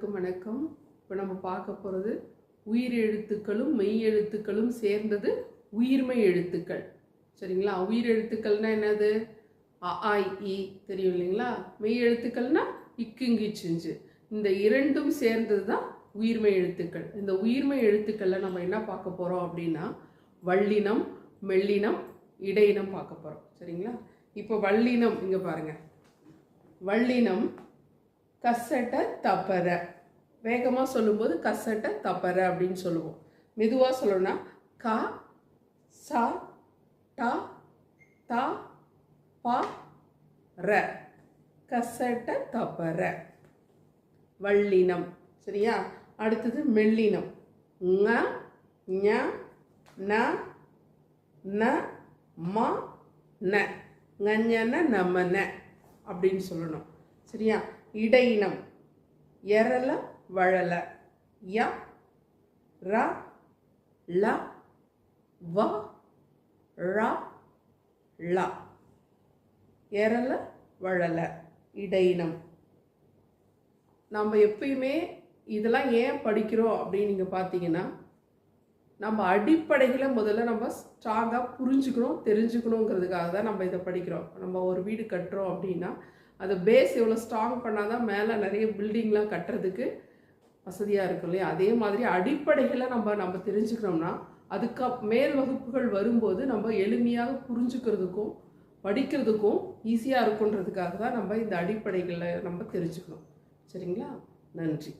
வணக்கம் வணக்கம். இப்போ நம்ம பார்க்க போகிறது உயிர் எழுத்துக்களும் மெய் எழுத்துக்களும் சேர்ந்தது உயிர்மை எழுத்துக்கள். சரிங்களா? உயிர் எழுத்துக்கள்னா என்னது? அ இ, தெரியும் இல்லைங்களா? மெய் எழுத்துக்கள்னா இக்குங்கி சிஞ்சு இந்த இரண்டும் சேர்ந்தது தான் உயிர்மை எழுத்துக்கள். இந்த உயிர்மை எழுத்துக்களில் நம்ம என்ன பார்க்க போகிறோம் அப்படின்னா வள்ளினம் மெல்லினம் இடையினம் பார்க்க போகிறோம் சரிங்களா? இப்போ வள்ளினம் இங்கே பாருங்க. வள்ளினம் கசட்ட தப்பற. வேகமாக சொல்லும்போது கசட்ட தப்பற அப்படின்னு சொல்லுவோம். மெதுவாக சொல்லணும்னா க சா ட த பா ர. கசட்ட தப்பற. வள்ளினம். சரியா? அடுத்தது மெல்லினம். ங ஞ ந ந ம ந. ஞன நம்ம ந. அப்படின்னு சொல்லணும். சரியா? இடையினம். எரல வழல. ய ர ல வ ழ ல எரல வழல இடையினம். நம்ம எப்பயுமே இதெல்லாம் ஏன் படிக்கிறோம் அப்படின்னு நீங்கள் பார்த்தீங்கன்னா நம்ம அடிப்படைகளை முதல்ல நம்ம ஸ்ட்ராங்காக புரிஞ்சுக்கணும் தெரிஞ்சுக்கணுங்கிறதுக்காக தான் நம்ம இதை படிக்கிறோம். நம்ம ஒரு வீடு கட்டுறோம் அப்படின்னா அது பேஸ் எவ்வளோ ஸ்ட்ராங் பண்ணால் தான் மேலே நிறைய பில்டிங்லாம் கட்டுறதுக்கு வசதியாக இருக்கும் இல்லையா? அதே மாதிரி அடிப்படைகளை நம்ம நம்ம தெரிஞ்சுக்கிறோம்னா அதுக்கு மேல் வகுப்புகள் வரும்போது நம்ம எளிமையாக புரிஞ்சுக்கிறதுக்கும் படிக்கிறதுக்கும் ஈஸியாக இருக்குன்றதுக்காக தான் நம்ம இந்த அடிப்படைகளை நம்ம தெரிஞ்சுக்கணும். சரிங்களா? நன்றி.